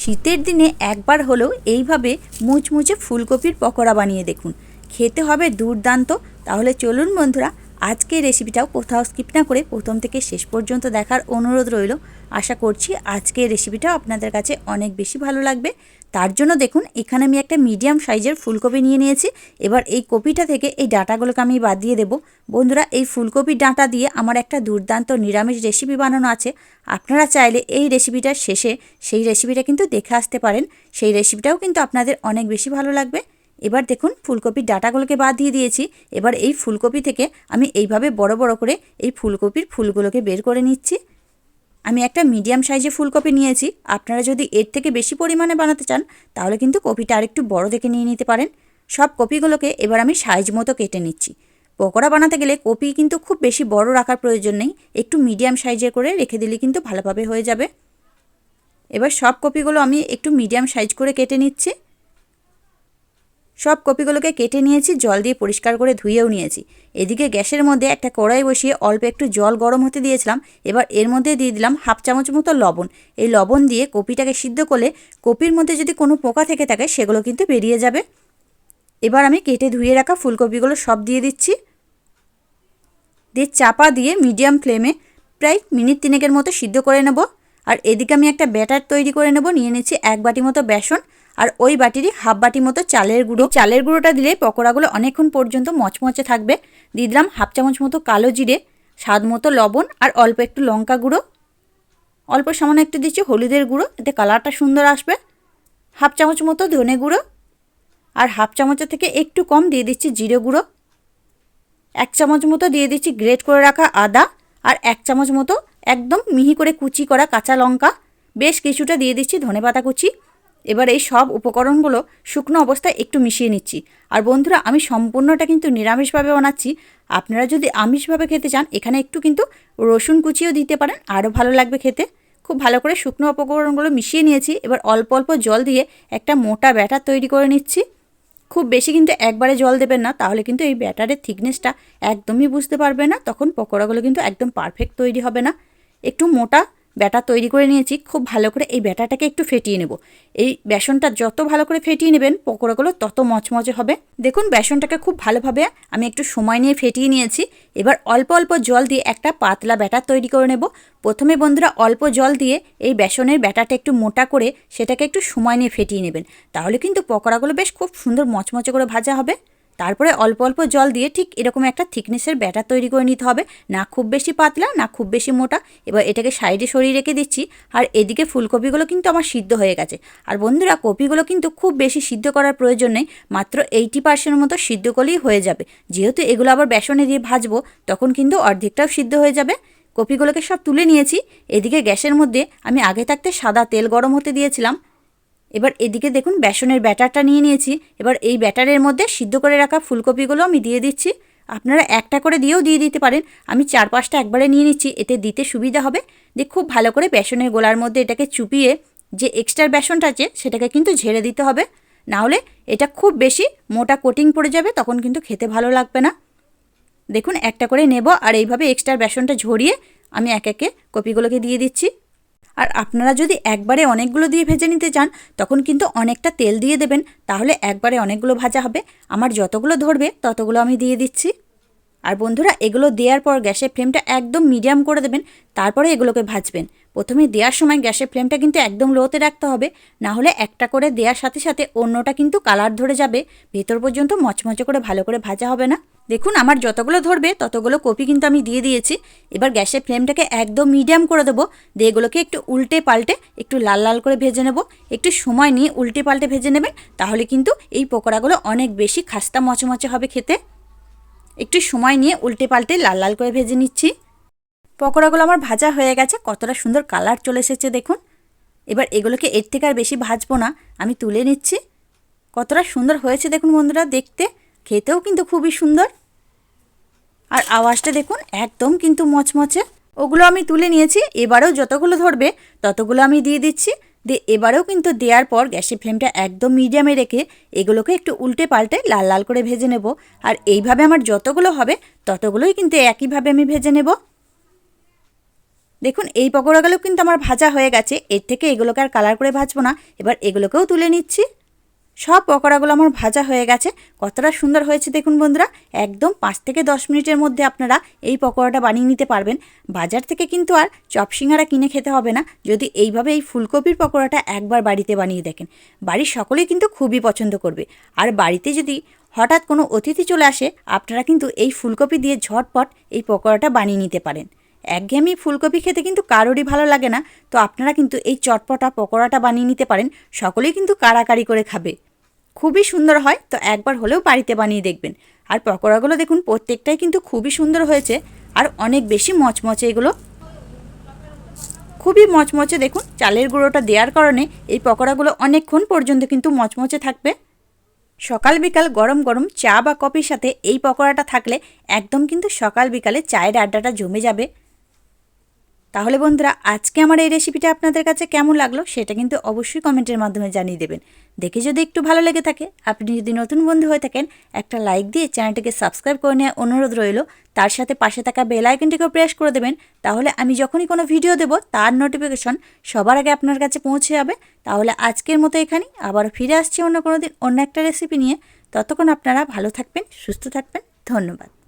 শীতের দিনে একবার হলেও এইভাবে মুচমুচে ফুলকপির পকোড়া বানিয়ে দেখুন। খেতে হবে দুর্দান্ত। তাহলে চলুন বন্ধুরা আজকে রেসিপিটাও কোথাও স্কিপ না করে প্রথম থেকে শেষ পর্যন্ত দেখার অনুরোধ রইল। আশা করছি আজকের রেসিপিটাও আপনাদের কাছে অনেক বেশি ভালো লাগবে। তার জন্য দেখুন, এখানে আমি একটা মিডিয়াম সাইজের ফুলকপি নিয়ে নিয়েছি। এবার এই কপিটা থেকে এই ডাঁটাগুলোকে আমি বাদ দিয়ে দেবো। বন্ধুরা, এই ফুলকপির ডাঁটা দিয়ে আমার একটা দুর্দান্ত নিরামিষ রেসিপি বানানো আছে। আপনারা চাইলে এই রেসিপিটার শেষে সেই রেসিপিটা কিন্তু দেখে আসতে পারেন। সেই রেসিপিটাও কিন্তু আপনাদের অনেক বেশি ভালো লাগবে। এবার দেখুন ফুলকপির ডাটাগুলোকে বাদ দিয়ে দিয়েছি। এবার এই ফুলকপি থেকে আমি এইভাবে বড় বড় করে এই ফুলকপির ফুলগুলোকে বের করে নিচ্ছি। আমি একটা মিডিয়াম সাইজে ফুলকপি নিয়েছি। আপনারা যদি এর থেকে বেশি পরিমাণে বানাতে চান, তাহলে কিন্তু কপিটা আরেকটু বড় দেখে নিয়ে নিতে পারেন। সব কপিগুলোকে এবার আমি সাইজ মতো কেটে নিচ্ছি। পকোড়া বানাতে গেলে কপি কিন্তু খুব বেশি বড় রাখার প্রয়োজন নেই। একটু মিডিয়াম সাইজের করে রেখে দিলে কিন্তু ভালোভাবে হয়ে যাবে। এবার সব কপিগুলো আমি একটু মিডিয়াম সাইজ করে কেটে নিচ্ছি। সব কপিগুলোকে কেটে নিয়েছি, জল দিয়ে পরিষ্কার করে ধুয়েও নিয়েছি। এদিকে গ্যাসের মধ্যে একটা কড়াই বসিয়ে অল্প একটু জল গরম হতে দিয়েছিলাম। এবার এর মধ্যে দিয়ে দিলাম হাফ চামচ মতো লবণ। এই লবণ দিয়ে কপিটাকে সিদ্ধ করলে কপির মধ্যে যদি কোনো পোকা থেকে থাকে, সেগুলো কিন্তু বেরিয়ে যাবে। এবার আমি কেটে ধুয়ে রাখা ফুলকপিগুলো সব দিয়ে দিচ্ছি। দিয়ে চাপা দিয়ে মিডিয়াম ফ্লেমে প্রায় মিনিট তিনেকের মতো সিদ্ধ করে নেব। আর এদিকে আমি একটা ব্যাটার তৈরি করে নেব। নিয়ে নিচ্ছি এক বাটি মতো বেসন। আর ওই বাটিরই হাফ বাটি মতো চালের গুঁড়ো। চালের গুঁড়োটা দিলে পকোড়াগুলো অনেকক্ষণ পর্যন্ত মচমচে থাকবে। দিয়ে দিলাম হাফ চামচ মতো কালো জিরে, স্বাদ মতো লবণ আর অল্প একটু লঙ্কা গুঁড়ো। অল্প সামান্য একটু দিচ্ছি হলুদের গুঁড়ো, এতে কালারটা সুন্দর আসবে। হাফ চামচ মতো ধনে গুঁড়ো আর হাফ চামচের থেকে একটু কম দিয়ে দিচ্ছি জিরে গুঁড়ো। এক চামচ মতো দিয়ে দিচ্ছি গ্রেট করে রাখা আদা আর এক চামচ মতো একদম মিহি করে কুচি করা কাঁচা লঙ্কা। বেশ কিছুটা দিয়ে দিচ্ছি ধনে পাতা কুচি। এবার এই সব উপকরণগুলো শুকনো অবস্থায় একটু মিশিয়ে নিচ্ছি। আর বন্ধুরা, আমি সম্পূর্ণটা কিন্তু নিরামিষভাবে বানাচ্ছি। আপনারা যদি আমিষভাবে খেতে চান, এখানে একটু কিন্তু রসুন কুচিও দিতে পারেন, আরও ভালো লাগবে খেতে। খুব ভালো করে শুকনো উপকরণগুলো মিশিয়ে নিয়েছি। এবার অল্প অল্প জল দিয়ে একটা মোটা ব্যাটার তৈরি করে নিচ্ছি। খুব বেশি কিন্তু একবারে জল দেবেন না, তাহলে কিন্তু এই ব্যাটারের থিকনেসটা একদমই বুঝতে পারবে না। তখন পকোড়াগুলো কিন্তু একদম পারফেক্ট তৈরি হবে না। একটু মোটা ব্যাটার তৈরি করে নিয়েছি, খুব ভালো করে এই ব্যাটাটাকে একটু ফেটিয়ে নেব। এই বেসনটা যত ভালো করে ফেটিয়ে নেবেন, পকোড়াগুলো তত মচমচে হবে। দেখুন, বেসনটাকে খুব ভালোভাবে আমি একটু সময় নিয়ে ফেটিয়ে নিয়েছি। এবার অল্প অল্প জল দিয়ে একটা পাতলা ব্যাটার তৈরি করে নেব। প্রথমে বন্ধুরা অল্প জল দিয়ে এই বেসনের ব্যাটারটা একটু মোটা করে সেটাকে একটু সময় নিয়ে ফেটিয়ে নেবেন। তাহলে কিন্তু পকোড়াগুলো বেশ খুব সুন্দর মচমচে করে ভাজা হবে। তারপরে অল্প অল্প জল দিয়ে ঠিক এরকম একটা থিকনেসের ব্যাটার তৈরি করে নিতে হবে। না খুব বেশি পাতলা, না খুব বেশি মোটা। এবার এটাকে সাইডে সরিয়ে রেখে দিচ্ছি। আর এদিকে ফুলকপিগুলো কিন্তু আমার সিদ্ধ হয়ে গেছে। আর বন্ধুরা, কপিগুলো কিন্তু খুব বেশি সিদ্ধ করার প্রয়োজন নেই। মাত্র এইটি পার্সেন্ট মতো সিদ্ধ করলেই হয়ে যাবে। যেহেতু এগুলো আবার বেসনে দিয়ে ভাজবো, তখন কিন্তু অর্ধেকটাও সিদ্ধ হয়ে যাবে। কপিগুলোকে সব তুলে নিয়েছি। এদিকে গ্যাসের মধ্যে আমি আগে থাকতে সাদা তেল গরম হতে দিয়েছিলাম। এবার এদিকে দেখুন বেসনের ব্যাটারটা নিয়ে নিয়েছি। এবার এই ব্যাটারের মধ্যে সিদ্ধ করে রাখা ফুলকপিগুলো আমি দিয়ে দিচ্ছি। আপনারা একটা করে দিয়েও দিয়ে দিতে পারেন। আমি চার পাঁচটা একবারে নিয়ে নিচ্ছি, এতে দিতে সুবিধা হবে। দিয়ে খুব ভালো করে বেসনের গোলার মধ্যে এটাকে চুপিয়ে যে এক্সট্রা বেসনটা আছে, সেটাকে কিন্তু ঝেড়ে দিতে হবে। নাহলে এটা খুব বেশি মোটা কোটিং পড়ে যাবে, তখন কিন্তু খেতে ভালো লাগবে না। দেখুন একটা করে নেব, আর এইভাবে এক্সট্রা বেসনটা ঝরিয়ে আমি এক একে কপিগুলোকে দিয়ে দিচ্ছি। আর আপনারা যদি একবারে অনেকগুলো দিয়ে ভেজে নিতে চান, তখন কিন্তু অনেকটা তেল দিয়ে দেবেন। তাহলে একবারে অনেকগুলো ভাজা হবে। আমার যতগুলো ধরবে, ততগুলো আমি দিয়ে দিচ্ছি। আর বন্ধুরা, এগুলো দেওয়ার পর গ্যাসের ফ্লেমটা একদম মিডিয়াম করে দেবেন। তারপরে এগুলোকে ভাজবেন। প্রথমে দেওয়ার সময় গ্যাসের ফ্লেমটা কিন্তু একদম লোতে রাখতে হবে। না হলে একটা করে দেওয়ার সাথে সাথে অন্যটা কিন্তু কালার ধরে যাবে। ভেতর পর্যন্ত মচমচে করে ভালো করে ভাজা হবে না। দেখুন, আমার যতগুলো ধরবে, ততগুলো কপি কিন্তু আমি দিয়ে দিয়েছি। এবার গ্যাসের ফ্লেমটাকে একদম মিডিয়াম করে দেবো। দিয়ে এগুলোকে একটু উল্টে পাল্টে একটু লাল লাল করে ভেজে নেব। একটু সময় নিয়ে উল্টে পাল্টে ভেজে নেবেন তাহলে কিন্তু এই পকোড়াগুলো অনেক বেশি খাস্তা মচমচে হবে খেতে। একটু সময় নিয়ে উল্টে পাল্টে লাল লাল করে ভেজে নিচ্ছি। পকোড়াগুলো আমার ভাজা হয়ে গেছে, কতটা সুন্দর কালার চলে এসেছে দেখুন। এবার এগুলোকে এর থেকে আর বেশি ভাজবো না, আমি তুলে নিচ্ছি। কতটা সুন্দর হয়েছে দেখুন বন্ধুরা, দেখতে। খেতেও কিন্তু খুবই সুন্দর। আর আওয়াজটা দেখুন একদম কিন্তু মচমচে। ওগুলো আমি তুলে নিয়েছি, এবারেও যতগুলো ধরবে ততগুলো আমি দিয়ে দিচ্ছি। দিয়ে এবারেও কিন্তু দেওয়ার পর গ্যাসের ফ্লেমটা একদম মিডিয়ামে রেখে এগুলোকে একটু উল্টে পাল্টে লাল লাল করে ভেজে নেব। আর এইভাবে আমার যতগুলো হবে ততগুলোই কিন্তু একইভাবে আমি ভেজে নেব। দেখুন, এই পকোড়াগুলো কিন্তু আমার ভাজা হয়ে গেছে। এর থেকে এগুলোকে আর কালার করে ভাজবো না। এবার এগুলোকেও তুলে নিচ্ছি। সব পকোড়াগুলো আমার ভাজা হয়ে গেছে। কতটা সুন্দর হয়েছে দেখুন বন্ধুরা। একদম পাঁচ থেকে দশ মিনিটের মধ্যে আপনারা এই পকোড়াটা বানিয়ে নিতে পারবেন। বাজার থেকে কিন্তু আর চপসিঙ্গারা কিনে খেতে হবে না। যদি এইভাবে এই ফুলকপির পকোড়াটা একবার বাড়িতে বানিয়ে দেখেন, বাড়ির সকলেই কিন্তু খুবই পছন্দ করবে। আর বাড়িতে যদি হঠাৎ কোনো অতিথি চলে আসে, আপনারা কিন্তু এই ফুলকপি দিয়ে ঝটপট এই পকোড়াটা বানিয়ে নিতে পারেন। একঘেয়েমি ফুলকপি খেতে কিন্তু কারোরই ভালো লাগে না। তো আপনারা কিন্তু এই চটপটা, পকোড়াটা বানিয়ে নিতে পারেন। সকলেই কিন্তু কারাকারি করে খাবে। খুবই সুন্দর হয়, তো একবার হলেও বাড়িতে বানিয়ে দেখবেন। আর পকোড়াগুলো দেখুন, প্রত্যেকটাই কিন্তু খুবই সুন্দর হয়েছে। আর অনেক বেশি মচমচে এগুলো। খুবই মচমচে দেখুন, চালের গুঁড়োটা দেওয়ার কারণে এই পকোড়াগুলো অনেকক্ষণ পর্যন্ত কিন্তু মচমচে থাকবে। সকাল বিকাল গরম গরম চা বা কফির সাথে এই পকোড়াটা থাকলে একদম কিন্তু সকাল বিকালে চায়ের আড্ডাটা জমে যাবে। তাহলে বন্ধুরা, আজকে আমার এই রেসিপিটা আপনাদের কাছে কেমন লাগল সেটা কিন্তু অবশ্যই কমেন্টের মাধ্যমে জানিয়ে দেবেন। দেখে যদি একটু ভালো লেগে থাকে, আপনি যদি নতুন বন্ধু হয়ে থাকেন, একটা লাইক দিয়ে চ্যানেলটিকে সাবস্ক্রাইব করে নেওয়ার অনুরোধ রইল। তার সাথে পাশে থাকা বেল আইকনটিকেও প্রেস করে দেবেন। তাহলে আমি যখনই কোনো ভিডিও দেব, তার নোটিফিকেশন সবার আগে আপনার কাছে পৌঁছে যাবে। তাহলে আজকের মতো এখানেই, আবার ফিরে আসছি অন্য কোনো দিন অন্য একটা রেসিপি নিয়ে। ততক্ষণ আপনারা ভালো থাকবেন, সুস্থ থাকবেন। ধন্যবাদ।